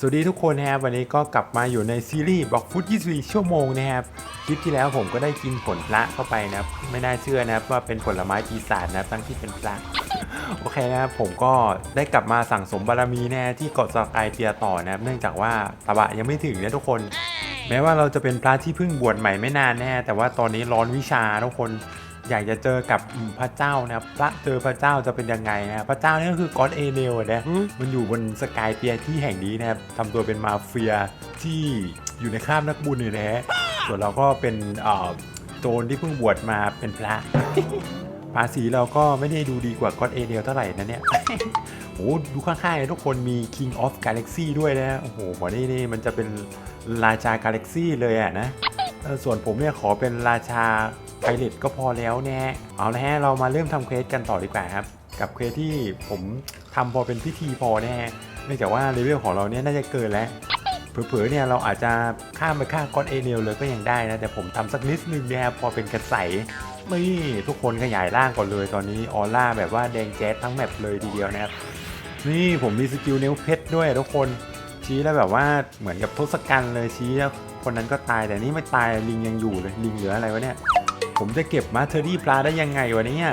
สวัสดีทุกคนนะครับวันนี้ก็กลับมาอยู่ในซีรีส์บล็อกฟุต24 ชั่วโมงนะครับคลิปที่แล้วผมก็ได้กินผลพระเข้าไปนะครับไม่น่าเชื่อนะครับว่าเป็นผลไม้ปีศาจนะครับทั้งที่เป็นพระโอเคนะครับผมก็ได้กลับมาสั่งสมบารมีแน่ที่เกาะสกายเตียต่อนะครับเนื่องจากว่าตะบะยังไม่ถึงนะทุกคน แม้ว่าเราจะเป็นพระที่เพิ่งบวชใหม่ไม่นานแน่แต่ว่าตอนนี้ร้อนวิชาทุกคน อยากจะเจอกับอืมพระเจ้านะครับพระเจอพระเจ้าจะเป็นยังไงนะครับพระเจ้านี่ก็คือก็อดเอเนลนะมันอยู่บนสกายเปียที่แห่งนี้นะครับทำตัวเป็นมาเฟียที่อยู่ในคราบนักบุญเนี่ยนะฮะส่วนเราก็เป็นเอ่อโจรที่เพิ่งบวชมาเป็นพระ ภาษีเราก็ไม่ได้ดูดีกว่าก็อดเอเนลเท่าไหร่นะเนี่ยโอ้ดูข้างๆเลยทุกคนมี King of Galaxy ด้วยนะโอ้โหหมอนี่นี่มันจะเป็นราชากาแล็กซี่เลยอะนะเออส่วนผมเนี่ยขอเป็นราชา ไพเรตก็พอแล้วแน่เอาละฮะเรามาเริ่มทำเควสกันต่อดีกว่าครับ กับเควสที่ผมทำพอเป็นพิธีพอแน่เนื่องจากว่าเลเวลของเราเนี่ยน่าจะเกินแล้วเผลอๆเนี่ยเราอาจจะข้ามไปฆ่าก้อนเอเนลเลยก็ยังได้นะ แต่ผมทำสักนิดนึงนี่ยครับพอเป็นกระใสนี่ทุกคนขยายร่างก่อนเลยตอนนี้ออร่าแบบว่าแดงแจ๊สทั้งแมปเลยทีเดียวนะครับ นี่ผมมีสกิลเนวเพชรด้วยทุกคนชี้แล้วแบบว่าเหมือนกับทศกัณฐ์เลยชี้แล้วคนนั้นก็ตายแต่นี่ไม่ตายลิงยังอยู่เลยลิงเหลืออะไรวะเนี่ย ผมจะเก็บมาเทอรี่ปลาได้ยังไงวะเนี่ย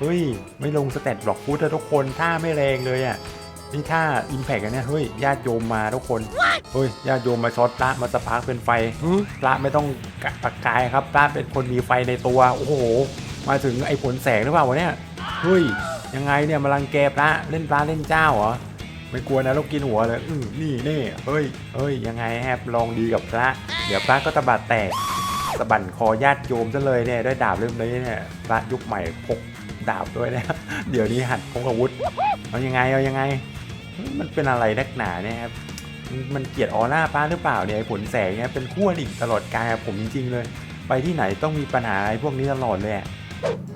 เฮ้ย ไม่ลงสเตตบล็อกฟูดทุกคนท่าไม่แรงเลยอะ่ะนี่ท่าอิมแพกกันเนี่ยเฮ้ยญาติโยมมาทุกคนเฮ้ยญาติโยมมาช็อตพระมาสปาร์คเป็นไฟพระไม่ต้องกะประกายครับพระเป็นคนมีไฟในตัวโอ้โห มาถึงไอ้ผลแสงหรือเปล่าวะเนี่ยเฮ้ยยังไงเนี่ยมาลังแกพระเล่นพระเล่นเจ้าเหรอไม่กลัวนะเรากินหัวเลยอือนี่นี่เฮ้ยเฮ้ยยังไงแฮบลองดีกับพระ เดี๋ยวพระก็ตะบาดแตก สะบั่นคอญาติโยมซะเลยเนี่ยด้วยดาบเล่มนี้เนี่ยพระยุคใหม่พกดาบด้วยนะเดี๋ยวนี้หัดพกอาวุธเอายังไงเอายังไง มันเป็นอะไรนักหนาเนี่ยครับมันเกลียดออร่าป้าหรือเปล่าเนี่ยผลแสงเนี่ยเป็นขั้วหลีกตลอดกายครับผมจริงๆเลย ไปที่ไหนต้องมีปัญหาไอ้พวกนี้ตลอดเลย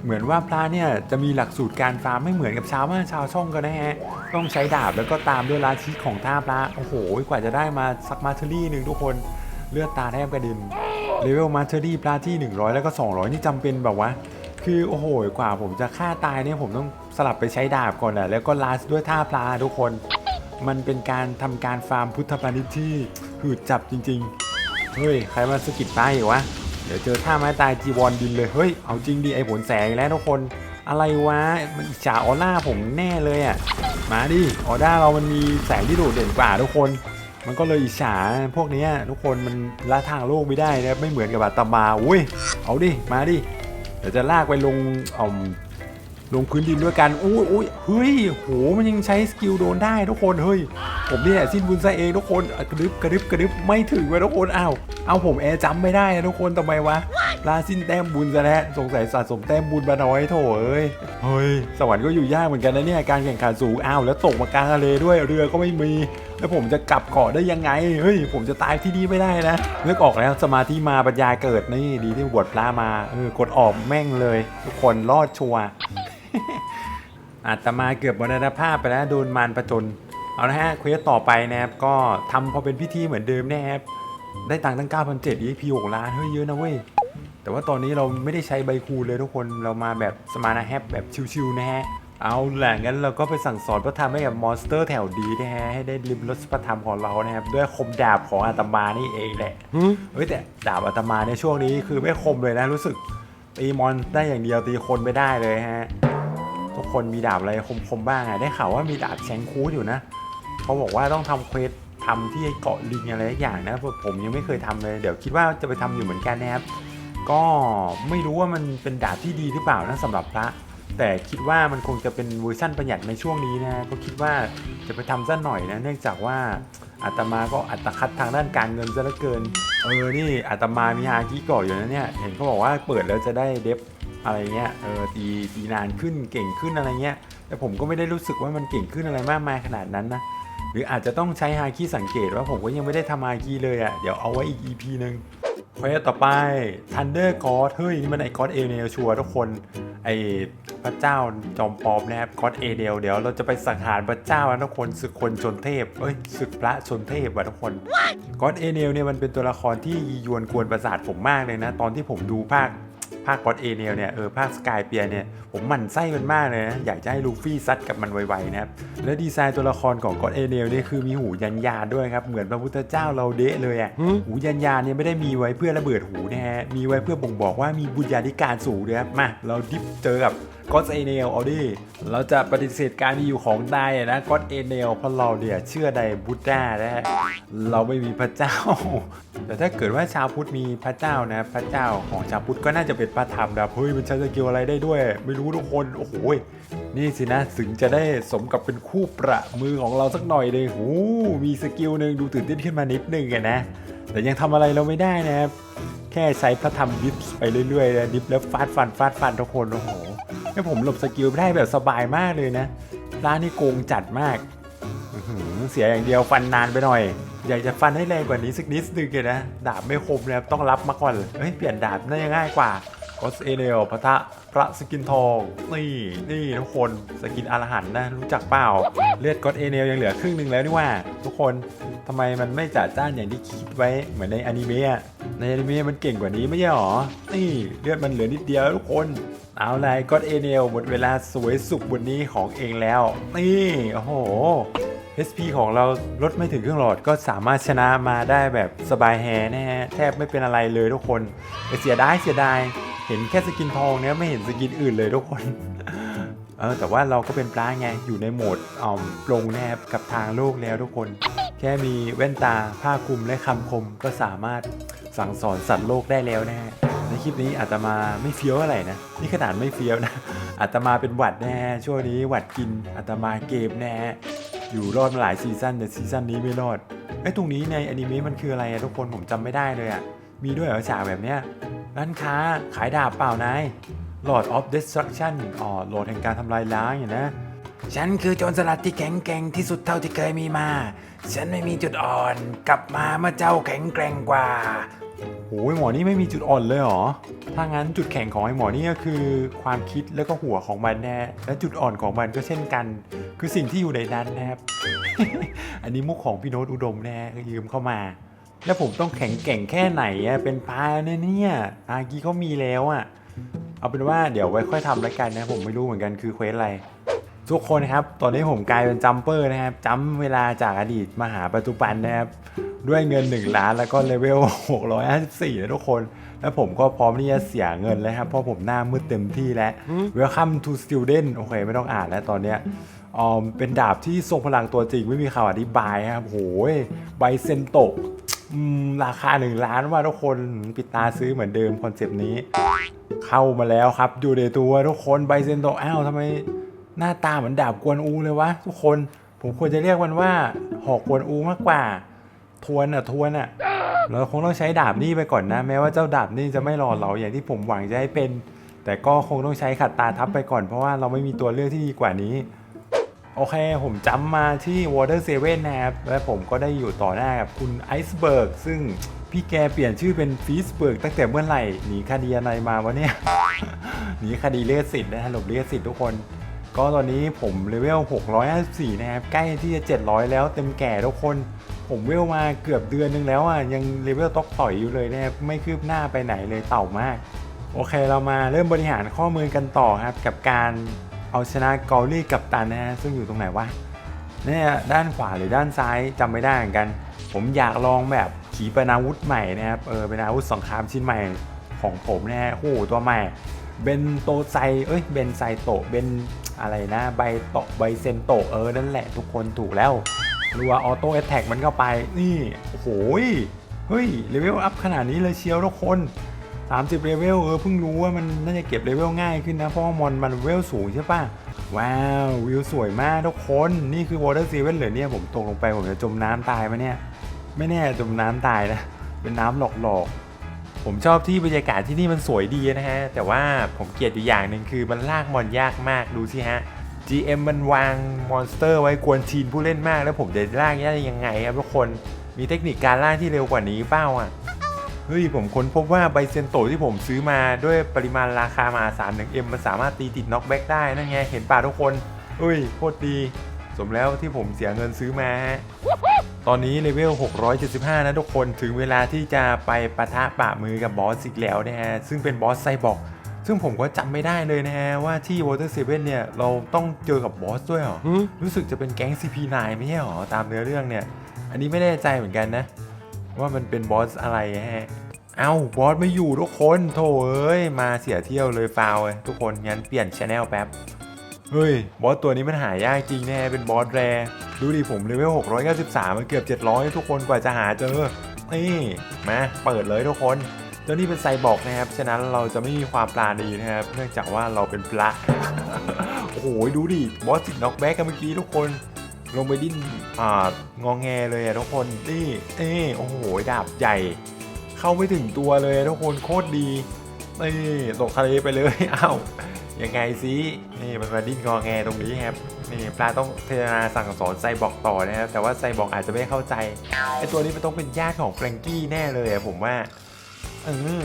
เหมือนว่าพระเนี่ยจะมีหลักสูตรการฟาร์มไม่เหมือนกับชาวบ้านชาวช่องกันนะฮะต้องใช้ดาบแล้วก็ตามด้วยราชิของท่าพระโอ้โหกว่าจะได้มาสักมาเทอรี่หนึ่งทุกคน เลือดตาแทบกระเด็นเลเวลมาเทอรี่พระที่ 100 แล้วก็ 200 นี่จำเป็นแบบว่า คือโอ้โหกว่าผมจะฆ่าตายเนี่ยผมต้องสลับไปใช้ดาบก่อนอะแล้วก็ลาสด้วยท่าพระทุกคน มันเป็นการทำการฟาร์มพุทธปาณิชที่หืดจับจริง ๆ เฮ้ย ใครมาสกิดตายอีกวะ เดี๋ยวเจอท่าไม้ตายจีวรบินเลย เฮ้ย เอาจริงดิไอ้ผลแสงแล้วทุกคน อะไรวะ มันอิจฉาออร่าผมแน่เลยอะ มาดิ ออร่าเรามันมีแสงที่โดดเด่นกว่าทุกคน มันก็เลยอิจฉาพวกนี้ทุกคนมันละทางโลกไม่ได้นะไม่เหมือนกับอาตมาอุ้ยเอาดิมาดิเดี๋ยวจะลากไปลงอ่อม ลงพื้นดินด้วยกัน อุ้ยอุ้ยเฮ้ย โห มันยังใช้สกิลโดนได้ทุกคน เฮ้ย ผมนี่แหละสิ้นบุญซะเองทุกคน กระดึบกระดึบกระดึบไม่ถึงเว้ยทุกคน อ้าว เอาผมแอร์จำไม่ได้ทุกคนทำไมวะ ลาสิ้นแต้มบุญซะแล้วสงสัยสะสมแต้มบุญมาน้อยโถเอ้ย เฮ้ย สวรรค์ก็อยู่ยากเหมือนกันนะเนี่ย การแข่งขันสูง อ้าว แล้วตกมากลางทะเลด้วย เรือก็ไม่มี แล้วผมจะกลับเกาะได้ยังไง เฮ้ย ผมจะตายที่นี่ไม่ได้นะเลือกออกแล้วสมาธิมาปัญญาเกิดนี่ ดีที่บวชพระมา เออ กดออกแม่งเลย ทุกคนรอดชัวร์ อาตมาเกือบมรณภาพไปแล้วโดนมารประจน เอาละฮะเควสต่อไปนะครับก็ทำพอเป็นพิธีเหมือนเดิมนะครับได้ตังค์ตั้ง 9,700 EP 6ล้านเฮ้ยเยอะนะเว้ย แต่ว่าตอนนี้เราไม่ได้ใช้ใบคูณเลยทุกคนเรามาแบบสมาร์ทแฮปแบบชิวๆนะฮะเอาแหละงั้นเราก็ไปสั่งสอนพระธรรมให้กับมอนสเตอร์แถวดีนะฮะให้ได้ริมรสพระธรรมของเรานะครับด้วยคมดาบของอาตมานี่เองแหละเฮ้ยแต่ดาบอาตมาในช่วงนี้คือไม่คมเลยนะรู้สึกตีมอนได้อย่างเดียวตีคนไม่ได้เลยฮะ ทุกคนมีดาบอะไรคมๆบ้างอะได้ข่าวว่ามีดาบแชงคูดอยู่นะเขาบอกว่าต้องทำเควสทำที่เกาะลิงอะไรสักอย่างนะผมยังไม่เคยทำเลย เดี๋ยวคิดว่าจะไปทำอยู่เหมือนกันนะครับก็ไม่รู้ว่ามันเป็นดาบที่ดีหรือเปล่านะสำหรับพระ แต่คิดว่ามันคงจะเป็นเวอร์ชั่นประหยัดในช่วงนี้นะก็คิดว่าจะไปทำซะหน่อยนะเนื่องจากว่าอาตมาก็อัตคัดทางด้านการเงินซะเหลือเกินเออนี่อาตมามีฮาคิเกาะอยู่นะเนี่ยเห็นเขาบอกว่าเปิดแล้วจะได้เดฟ อะไรเงี้ยเออตีตีนานขึ้นเก่งขึ้นอะไรเงี้ยแต่ผมก็ไม่ได้รู้สึกว่ามันเก่งขึ้นอะไรมากมายขนาดนั้นนะหรืออาจจะต้องใช้ฮาคิสังเกตว่าผมก็ยังไม่ได้ทำฮาคิเลยอะ่ะเดี๋ยวเอาไว้อีก EP หนึ่งเควสต่อไป Thunder God เฮ้ยนี่มันไอ้ God เอเนลชัวร์ทุกคนไอ้พระเจ้าจอมปลอมนะครับ God เอเนลเดี๋ยวเราจะไปสังหารพระเจ้านะทุกคนศึกคนชนเทพเอ้ยศึกพระชนเทพว่ะทุกคน God เอเนลเนี่ยมันเป็นตัวละครที่ยียวนกวนประสาทผมมากเลยนะ ตอนที่ผมดูภาค ภาคกอดเอเนลเนี่ยเออภาคสกายเปียเนี่ยผมหมั่นไส้มันมากเลยนะ อยากจะให้ลูฟี่ซัดกับมันไวๆนะครับ และดีไซน์ตัวละครของกอดเอเนลนี่คือมีหูยันยานด้วยครับ เหมือนพระพุทธเจ้าเราเดะเลยอะ่ะหูยันยานเนี่ยไม่ได้มีไว้เพื่อระเบิดหูนะฮะมีไว้เพื่อบ่งบอกว่ามีบุญญาธิการสูงด้วยครับมาเราดิฟเจอกับ ก็อดเอเนลเอาดิเราจะปฏิเสธการมีอยู่ของไดนะก็อดเอเนลเพราะเราเนี่ยเชื่อในบุตดานะฮะเราไม่มีพระเจ้า แต่ถ้าเกิดว่าชาวพุทธมีพระเจ้านะพระเจ้าของชาวพุทธก็น่าจะเป็นพระธรรมนะเฮ้ยมันใช้สกิลอะไรได้ด้วย ไม่รู้ทุกคนโอ้โหนี่สินะถึงจะได้สมกับเป็นคู่ประมือของเราสักหน่อยเลยโอ้มีสกิลหนึ่งดูตื่นเต้นขึ้นมานิดนึงอะนะแต่ยังทำอะไรเราไม่ได้นะครับแค่ใช้พระธรรมดิฟไปเรื่อยๆนะดิฟแล้วฟาดฟันฟาดฟันทุกคนโอ้โห ให้ผมหลบสกิลได้แบบสบายมากเลยนะ ร้านนี้โกงจัดมากเสียอย่างเดียวฟันนานไปหน่อย อยากจะฟันให้แรงกว่านี้สักนิดนึงเลยนะ ดาบไม่คมนะครับต้องรับมาก่อนเฮ้ยเปลี่ยนดาบน่าจะง่ายกว่าก็สเอเนลพระทะพระสกินทองนี่นี่ทุกคนสกินอรหันนะ รู้จักเปล่า เลือดก็อดเอเนลยังเหลือครึ่งหนึ่งแล้วนี่ว่า ทุกคนทำไมมันไม่จัดจ้านอย่างที่คิดไว้เหมือนในอนิเมะในอนิเมะมันเก่งกว่านี้ไม่ใช่หรอนี่เลือดมันเหลือนิดเดียวทุกคน เอาเลยก็อเอเนลหมดเวลาสวยสุขบนนี้ของเองแล้ว นี่ โอ้โห SP ของเราลดไม่ถึงครึ่งหลอดก็สามารถชนะมาได้แบบสบายแฮนะฮะ แทบไม่เป็นอะไรเลยทุกคนแต่เสียดายเสียดาย เห็นแค่สกินทองเนี้ยไม่เห็นสกินอื่นเลยทุกคนเออแต่ว่าเราก็เป็นปลาไงอยู่ในโหมดอ่อมปรงแนบกับทางโลกแล้วทุกคน แค่มีแว่นตาผ้าคลุมและคำคมก็สามารถสั่งสอนสัตว์โลกได้แล้วนะฮะ ในคลิปนี้อาตมาไม่เฟี้ยวอะไรนะ นี่ขนาดไม่เฟี้ยวนะอาตมาเป็นหวัดแน่ช่วงนี้หวัดกินอาตมาเกมแน่อยู่รอดมาหลายซีซั่นแต่ซีซั่นนี้ไม่รอดไอ้ตรงนี้ในอนิเมะมันคืออะไรอะทุกคนผมจำไม่ได้เลยอะมีด้วยเหรอฉากแบบเนี้ยร้านค้าขายดาบเปล่านาย Lord of Destruction อ๋อโหลดแห่งการทำลายล้างอย่างนะ ฉันคือโจรสลัดที่แข็งแกร่งที่สุดเท่าที่เคยมีมา ฉันไม่มีจุดอ่อน กลับมาเมื่อเจ้าแข็งแกร่งกว่า โอ้ยหมอนี่ไม่มีจุดอ่อนเลยเหรอ ถ้างั้นจุดแข็งของไอ้หมอนี่ก็คือ ความคิดแล้วก็หัวของมันแน่และจุดอ่อนของมันก็เช่นกัน คือสิ่งที่อยู่ในนั้นนะครับ อันนี้มุกของพี่โน้ตอุดมแน่ยืมเข้ามา แล้วผมต้องแข็งแกร่งแค่ไหนอะเป็นพาเนี่ยเนี่ยอากี้เขามีแล้วอะเอาเป็นว่าเดี๋ยวไว้ค่อยทำแล้วกันนะผมไม่รู้เหมือนกันคือเควสอะไรทุกคนครับ ตอนนี้ผมกลายเป็นจัมเปอร์นะครับจัมเวลาจากอดีตมาหาปัจจุบันนะครับ ด้วยเงิน 1 ล้านแล้วก็เลเวล 654 นะทุกคน แล้วผมก็พร้อมที่จะเสียเงินแล้วครับ เพราะผมหน้ามืดเต็มที่แล้ว Welcome to student โอเค ไม่ต้องอ่านแล้วตอนเนี้ยออมเป็นดาบที่ทรงพลังตัวจริงไม่มีคำอธิบายครับโหยใบเซนโตะอืมราคา 1 ล้านว่าทุกคนปิดตาซื้อเหมือนเดิมคอนเซปต์นี้ เข้ามาแล้วครับ อยู่ในตัวทุกคนใบเซนโตะอ้าวทำไมหน้าตาเหมือนดาบกวนอูเลยวะ ทุกคนผมควรจะเรียกมันว่าหอกกวนอูมากกว่า ทวนอะทวนอะเราคงต้องใช้ดาบนี่ไปก่อนนะ แม้ว่าเจ้าดาบนี่จะไม่หล่อเหลาอย่างที่ผมหวังจะให้เป็น แต่ก็คงต้องใช้ขัดตาทับไปก่อนเพราะว่าเราไม่มีตัวเลือกที่ดีกว่านี้ โอเค ผมจำมาที่ Water Seven นะครับ และผมก็ได้อยู่ต่อหน้ากับคุณไอซ์เบิร์กซึ่งพี่แกเปลี่ยนชื่อเป็นฟีสเบิร์กตั้งแต่เมื่อไหร่หนีคดีอะไรมาวะเนี่ยหนีคดีเลือดสิทธิ์นะฮะหลบเลือดสิทธิ์ทุกคนก็ตอนนี้ผมเลเวล 654 นะครับ ใกล้ที่จะ 700 แล้วเต็มแก่ทุกคน ผมเวลมาเกือบเดือนนึงแล้วอะยังเลเวลตอกต่อยอยู่เลยนะครับไม่คืบหน้าไปไหนเลยเต่ามาก โอเคเรามาเริ่มบริหารข้อมือกันต่อครับ กับการเอาชนะกอลลี่กับตันนะฮะซึ่งอยู่ตรงไหนวะเนี่ยด้านขวาหรือด้านซ้ายจำไม่ได้เหมือนกัน ผมอยากลองแบบขีปนาวุธใหม่นะครับเออเป็นอาวุธสงครามชิ้นใหม่ของผมนะฮะโอ้โหตัวใหม่เบนโตไซเอ้ยเบนไซโตเบนอะไรนะ ใบโตใบเซนโตเออนั่นแหละทุกคนถูกแล้ว รัวออโต้แอตแทกมันเข้าไป นี่ โอ้โหเฮ้ยเลเวลอัพขนาดนี้เลยเชียวทุกคน 30เลเวลเออเพิ่งรู้ว่ามันน่าจะเก็บเลเวลง่ายขึ้นนะ เพราะว่ามอนมันเลเวลสูงใช่ปะว้าววิวสวยมากทุกคน นี่คือ Water Seven เหรอเนี่ยผมตกลงไปผมจะจมน้ำตายไหมเนี่ย ไม่แน่จมน้ำตายนะ เป็นน้ำหลอกๆ ผมชอบที่บรรยากาศที่นี่มันสวยดีนะฮะ แต่ว่าผมเกลียดอยู่อย่างหนึ่งคือมันลากมอนยากมากดูสิฮะ GM มันวางมอนสเตอร์ไว้กวนทีนผู้เล่นมาก แล้วผมจะลากได้ยังไงครับทุกคนมีเทคนิคการลากที่เร็วกว่านี้เปล่าอะเฮ้ยผมค้นพบว่าไบเซนโตที่ผมซื้อมาด้วยปริมาณราคามาสารหาศาล 1M มันสามารถตีติดน็อกแบ็กได้นั่นไงเห็นป่ะทุกคนเฮ้ยโคตรดี สมแล้วที่ผมเสียเงินซื้อมาฮะตอนนี้เลเวล 675 นะทุกคนถึงเวลาที่จะไปปะทะปะมือกับบอสอีกแล้วนะฮะซึ่งเป็นบอสไซบอร์ก ซึ่งผมก็จำไม่ได้เลยนะฮะว่าที่ Water 7เนี่ยเราต้องเจอกับบอสด้วยเหรอ รู้สึกจะเป็นแก๊ง CP9 ไม่ใช่เหรอ ตามเนื้อเรื่องเนี่ย อันนี้ไม่แน่ใจเหมือนกันนะ ว่ามันเป็นบอสอะไรฮะ เอ้าบอสไม่อยู่ทุกคนโถเอ้ย มาเสียเที่ยวเลยฟาวเลยทุกคนงั้นเปลี่ยนชแนลแป๊บ เฮ้ย บอสตัวนี้มันหายากจริงแน่เป็นบอสแรร์ดูดิผมเลเวล693 มันเกือบ 700 ทุกคนกว่าจะหาเจอนี่มาเปิดเลยทุกคน เจ้านี่เป็นไซบอร์กนะครับ ฉะนั้นเราจะไม่มีความปราณีนะครับ เนื่องจากว่าเราเป็นพระ โอ้โห ดูดิ บอสติดน็อกแบ็กกันเมื่อกี้ทุกคน ลงไปดิ้น อ่า งองแงเลยอะทุกคน นี่นี่โอ้โห ดาบใหญ่ เข้าไม่ถึงตัวเลยทุกคน โคตรดีนี่ตกทะเลไปเลย อ้าว ยังไงซินี่มันมาดิ้นงอแงตรงนี้ครับ นี่ปลาต้องเทนาสั่งสอนไซบอร์กต่อนะครับ แต่ว่าไซบอร์กอาจจะไม่เข้าใจ ไอตัวนี้มันต้องเป็นญาติของแฟรงกี้แน่เลยผมว่า เออ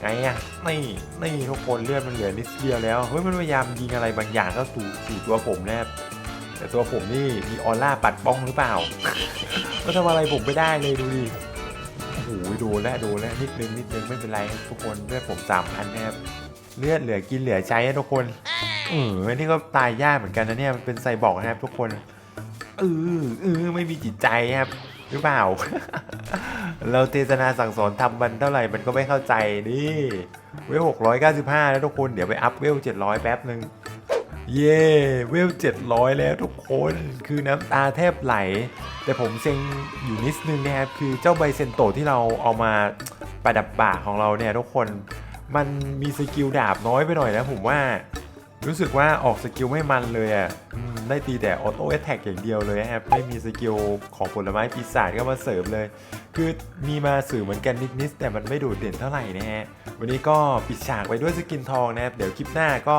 ไงอะนี่นี่ทุกคนเลือดมันเหลือนิดเดียวแล้วเฮ้ยมันพยายามยิงอะไรบางอย่างเข้าสู่สู่ตัวผมแนบแต่ตัวผมนี่มีออร่าปัดป้องหรือเปล่าก็ทำอะไรผมไม่ได้เลยดูดิโอ้โหโดนแล้วโดนแล้วนิดนึงนิดนึงไม่เป็นไรทุกคนเลือดผมสามพันนะครับเลือดเหลือกินเหลือใช้ทุกคนเออนี่ก็ตายยากเหมือนกันนะเนี่ยมันเป็นไซบอร์กนะครับทุกคนเออเออไม่มีจิตใจครับ หรือเปล่า เราเทศนาสั่งสอนทำมันเท่าไหร่มันก็ไม่เข้าใจนี่เวลหกร้อยเก้าสิบห้าแล้วทุกคน เดี๋ยวไปอัพเวลเจ็ดร้อยแป๊บหนึ่งเย่เวลเจ็ดร้อยแล้วทุกคนคือน้ำตาแทบไหล แต่ผมเซ็งอยู่นิดนึงนะครับคือเจ้าใบเซนโตที่เราเอามาประดับปากของเราเนี่ยทุกคนมันมีสกิลดาบน้อยไปหน่อยนะผมว่า รู้สึกว่าออกสกิลไม่มันเลยอะได้ตีแต่ออโต้แอ t แทกอย่างเดียวเลยนะครับ ไม่มีสกิลของผลไม้ปีศาจก็มาเสริมเลย คือมีมาสื่อเหมือนกันนิดๆแต่มันไม่โดดเด่นเท่าไหร่นะฮะ วันนี้ก็ปิดฉากไปด้วยสกินทองนะครับ เดี๋ยวคลิปหน้าก็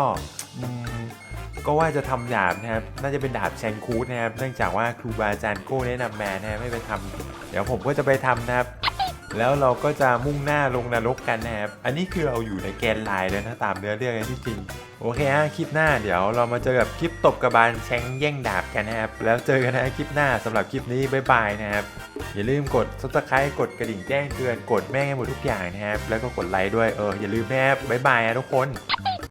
ก็ว่าจะทำดาบนะครับ น่าจะเป็นดาบแชงคูดนะครับ เนื่องจากว่าครูบาอาจารย์โก้แนะนำมานะฮะไม่ไปทำเดี๋ยวผมก็จะไปทำนะครับ แล้วเราก็จะมุ่งหน้าลงนรกกันนะครับ อันนี้คือเราอยู่ในแกนไลน์แล้วนะตามเนื้อเรื่องที่จริง โอเคฮะคลิปหน้าเดี๋ยวเรามาเจอกับคลิปตบกระบาลแชงแย่งดาบกันนะครับ แล้วเจอกันนะคลิปหน้าสำหรับคลิปนี้บ๊ายบายนะครับ อย่าลืมกดซับสไครต์กดกระดิ่งแจ้งเตือนกดแม่งให้หมดทุกอย่างนะครับ แล้วก็กดไลค์ด้วยเอออย่าลืมนะครับบ๊ายบายนะทุกคน